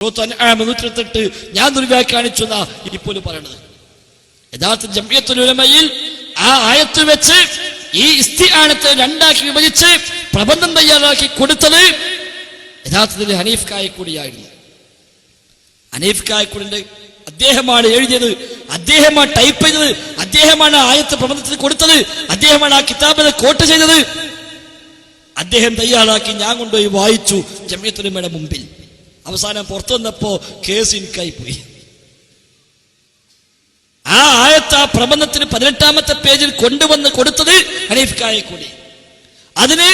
നൂറ്റിരുപത്തെട്ട് ഞാൻ ദുർവ്യാഖ്യാനിച്ചു ഇപ്പോലും പറയണത്. യഥാർത്ഥ ജമ്യത്തുലമയിൽ ആ ആയത്ത് വെച്ച് ഈ ഇസ്തിആനത്തെ രണ്ടാക്കി വിഭജിച്ച് പ്രബന്ധം തയ്യാറാക്കി കൊടുത്തത് യഥാർത്ഥത്തിൽ ഹനീഫ് കായക്കൂടിയായിരുന്നു. ഹനീഫ് കായക്കൂടിന്റെ അദ്ദേഹമാണ് എഴുതിയത് അദ്ദേഹമാണ് ടൈപ്പ് ചെയ്തത് അദ്ദേഹമാണ് ആയത്ത് പ്രബന്ധത്തിൽ കൊടുത്തത് അദ്ദേഹമാണ് ആ കിതാബിനെ കോട്ട് ചെയ്തത്. അദ്ദേഹം തയ്യാറാക്കി ഞാൻ കൊണ്ടുപോയി വായിച്ചു ജമ്യത്തുലമയുടെ മുമ്പിൽ. അവസാനം പുറത്തു വന്നപ്പോ കേസ് ഇൻകായി പോയി. ആ ആയത്ത് ആ പ്രബന്ധത്തിന് പതിനെട്ടാമത്തെ പേജിൽ കൊണ്ടുവന്ന് കൊടുത്തത് ഹനീഫ് കായെ കൂടി. അതിന്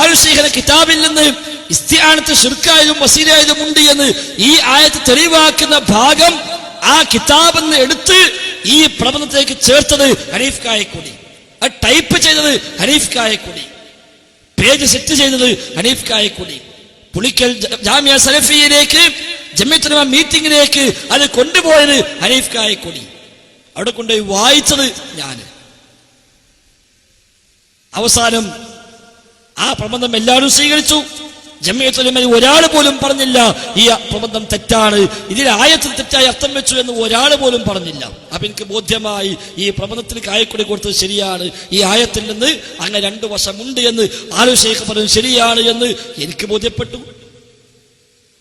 ആയുഷീഹന കിതാബിൽ നിന്ന് ഇസ്തിയാനത്ത് ഷിർക്കായതും വസീലായതും ഉണ്ട് എന്ന് ഈ ആയത്ത് തെളിവാക്കുന്ന ഭാഗം ആ കിതാബിൽ നിന്ന് എടുത്ത് ഈ പ്രബന്ധത്തിലേക്ക് ചേർത്തത് ഹനീഫ് കായെ അത് ടൈപ്പ് ചെയ്തത് ഹനീഫ് കായെ കൂടി. പേജ് സെറ്റ് ചെയ്തത് ഹനീഫ് കായക്കൂടി പുളിക്കൽ ജാമിയ സലഫിയിലേക്ക് ജമ്മിത്തുലമ മീറ്റിംഗിലേക്ക് അത് കൊണ്ടുപോയത് ഹനീഫ് കായക്കൊടി. അവിടെ കൊണ്ടുപോയി വായിച്ചത് ഞാൻ. അവസാനം ആ പ്രബന്ധം എല്ലാവരും സ്വീകരിച്ചു. ജമ്മിയത്തുലമയിൽ ഒരാൾ പോലും പറഞ്ഞില്ല ഈ പ്രബന്ധം തെറ്റാണ്. ഇതിൽ ആയത്തിൽ തെറ്റായി അർത്ഥം വെച്ചു എന്ന് ഒരാൾ പോലും പറഞ്ഞില്ല. അപ്പൊ എനിക്ക് ബോധ്യമായി ഈ പ്രബന്ധത്തിന് കായക്കൊടി കൊടുത്തത് ശരിയാണ്. ഈ ആയത്തിൽ നിന്ന് അങ്ങനെ രണ്ടു വർഷമുണ്ട് എന്ന് ആലോചിച്ച് പറഞ്ഞു ശരിയാണ് എന്ന് എനിക്ക് ബോധ്യപ്പെട്ടു.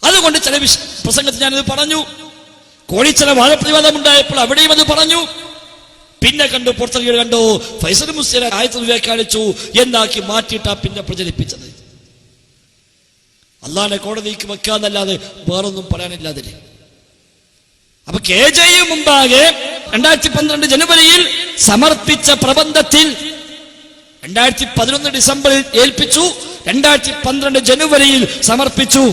അതുകൊണ്ട് ചില വിശ പ്രസംഗത്തിൽ ഞാനിത് പറഞ്ഞു. കോഴിച്ചില വാദപ്രതിവാദം ഉണ്ടായപ്പോൾ അവിടെയും അത് പറഞ്ഞു. പിന്നെ കണ്ടു പുറത്തു കണ്ടോ ഫൈസൽ മുസ്ലിം ആയത്തിൽ വ്യാഖ്യാനിച്ചു എന്നാക്കി മാറ്റിയിട്ടാ പിന്നെ പ്രചരിപ്പിച്ചത്. അള്ളാന്റെ കോടതിക്ക് വെക്കാന്നല്ലാതെ വേറൊന്നും പറയാനില്ല അതിൽ അപ്പൊ കെ ജെയു മുമ്പാകെ രണ്ടായിരത്തി പന്ത്രണ്ട് ജനുവരിയിൽ സമർപ്പിച്ച പ്രബന്ധത്തിൽ രണ്ടായിരത്തി പതിനൊന്ന് ഡിസംബറിൽ ഏൽപ്പിച്ചു രണ്ടായിരത്തി പന്ത്രണ്ട് ജനുവരിയിൽ സമർപ്പിച്ചു.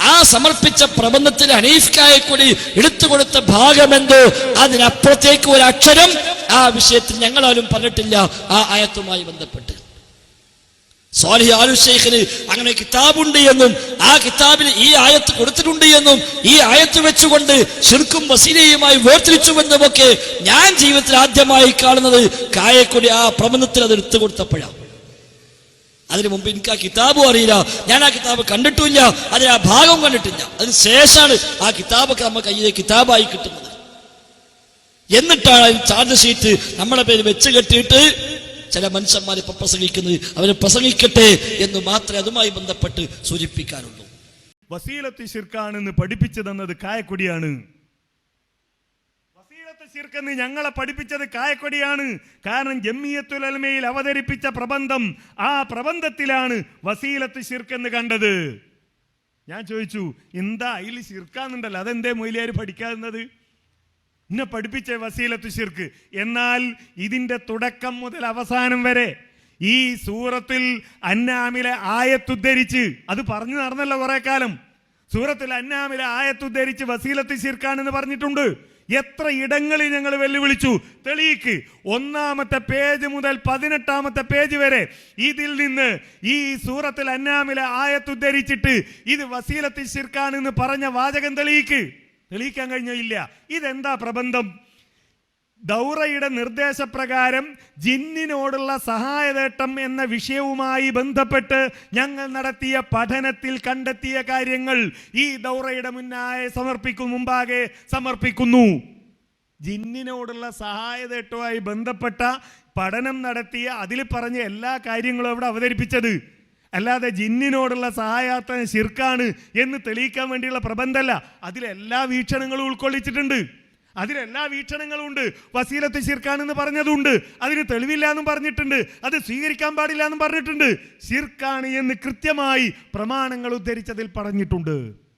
ആ സമർപ്പിച്ച പ്രബന്ധത്തിൽ ഹനീഫ് കൂടി എടുത്തു കൊടുത്ത ഭാഗമെന്തോ? അതിനപ്പുറത്തേക്ക് ഒരു അക്ഷരം ആ വിഷയത്തിൽ ഞങ്ങളാരും പറഞ്ഞിട്ടില്ല ആ ആയത്തുമായി ബന്ധപ്പെട്ട്. സ്വാലിഹ് ആലു ഷെയ്ഖിന് അങ്ങനെ കിതാബുണ്ട് എന്നും ആ കിതാബിൽ ഈ ആയത്ത് കൊടുത്തിട്ടുണ്ട് എന്നും ഈ ആയത്ത് വെച്ചുകൊണ്ട് ശിർക്കും വസീലയുമായി വേർതിരിച്ചുവെന്നുമൊക്കെ ഞാൻ ജീവിതത്തിൽ ആദ്യമായി കാണുന്നത് കായക്കൊടി ആ പ്രബന്ധത്തിൽ അത് എടുത്തു കൊടുത്തപ്പോഴാണ്. അതിനു മുമ്പ് എനിക്ക് ആ കിതാബും അറിയില്ല. ഞാൻ ആ കിതാബ് കണ്ടിട്ടില്ല അതിന് ആ ഭാഗം കണ്ടിട്ടില്ല. അതിന് ശേഷമാണ് ആ കിതാബൊക്കെ നമ്മൾ കയ്യിലെ കിതാബായി കിട്ടുന്നത്. എന്നിട്ടാണ് ചാർജ് ഷീറ്റ് നമ്മളെ പേര് വെച്ച് കെട്ടിയിട്ട് ചില മനുഷ്യന്മാർ ഇപ്പൊ പ്രസംഗിക്കുന്നത് അവരെ പ്രസംഗിക്കട്ടെ എന്ന് മാത്രമേ അതുമായി ബന്ധപ്പെട്ട് സൂചിപ്പിക്കാനുള്ളൂ വസീലത്ത് ശിർക്കാണെന്ന് പഠിപ്പിച്ചു തന്നത് കായക്കൊടിയാണ്. വസീലത്ത് ശിർക്കെന്ന് ഞങ്ങളെ പഠിപ്പിച്ചത് കായക്കൊടിയാണ്. കാരണം ജമ്മിയത്തുൽ അൽമയിൽ അവതരിപ്പിച്ച പ്രബന്ധം ആ പ്രബന്ധത്തിലാണ് വസീലത്ത് ശിർക്കെന്ന് കണ്ടത്. ഞാൻ ചോദിച്ചു എന്താ അതിൽ ശിർക്കാന്നുണ്ടല്ലോ അതെന്തേ മൊയിലിയാർ പഠിക്കാവുന്നത് എന്നെ പഠിപ്പിച്ച വസീലത്തു ശിർക്ക്. എന്നാൽ ഇതിന്റെ തുടക്കം മുതൽ അവസാനം വരെ ഈ സൂറത്തിൽ അന്നാമിലെ ആയത്തുദ്ധരിച്ച് അത് പറഞ്ഞു നടന്നല്ലോ കുറെ കാലം. സൂറത്തിൽ അന്നാമിലെ ആയത്തുദ്ധരിച്ച് വസീലത്ത് ശിർക്കാണെന്ന് പറഞ്ഞിട്ടുണ്ട്. എത്ര ഇടങ്ങളിൽ ഞങ്ങൾ വെല്ലുവിളിച്ചു. തെളിയിക്ക് ഒന്നാമത്തെ പേജ് മുതൽ പതിനെട്ടാമത്തെ പേജ് വരെ ഇതിൽ നിന്ന് ഈ സൂറത്തിൽ അന്നാമിലെ ആയത്തുദ്ധരിച്ചിട്ട് ഇത് വസീലത്ത് ശിർക്കാണെന്ന് പറഞ്ഞ വാചകം തെളിയിക്ക്. തെളിയിക്കാൻ കഴിഞ്ഞില്ല. ഇതെന്താ പ്രബന്ധം? ദൗറയുടെ നിർദ്ദേശപ്രകാരം ജിന്നിനോടുള്ള സഹായതേട്ടം എന്ന വിഷയവുമായി ബന്ധപ്പെട്ട് ഞങ്ങൾ നടത്തിയ പഠനത്തിൽ കണ്ടെത്തിയ കാര്യങ്ങൾ ഈ ദൗറയുടെ മുന്നായി സമർപ്പിക്കും മുമ്പാകെ സമർപ്പിക്കുന്നു. ജിന്നിനോടുള്ള സഹായതേട്ടവുമായി ബന്ധപ്പെട്ട പഠനം നടത്തിയ അതിൽ പറഞ്ഞ എല്ലാ കാര്യങ്ങളും അവിടെ അവതരിപ്പിച്ചത്. അല്ലാതെ ജിന്നിനോടുള്ള സഹായാത്ത ശിർക്കാണ് എന്ന് തെളിയിക്കാൻ വേണ്ടിയുള്ള പ്രബന്ധമല്ല. അതിലെല്ലാ വീക്ഷണങ്ങളും ഉൾക്കൊള്ളിച്ചിട്ടുണ്ട്. അതിലെല്ലാ വീക്ഷണങ്ങളും ഉണ്ട്. വസീലത്ത് ശിർക്കാണെന്ന് പറഞ്ഞതുണ്ട്. അതിന് തെളിവില്ല എന്നും പറഞ്ഞിട്ടുണ്ട്. അത് സ്വീകരിക്കാൻ പാടില്ല എന്നും പറഞ്ഞിട്ടുണ്ട്. ശിർക്കാണ് എന്ന് കൃത്യമായി പ്രമാണങ്ങൾ ഉദ്ധരിച്ചതിൽ പറഞ്ഞിട്ടുണ്ട്.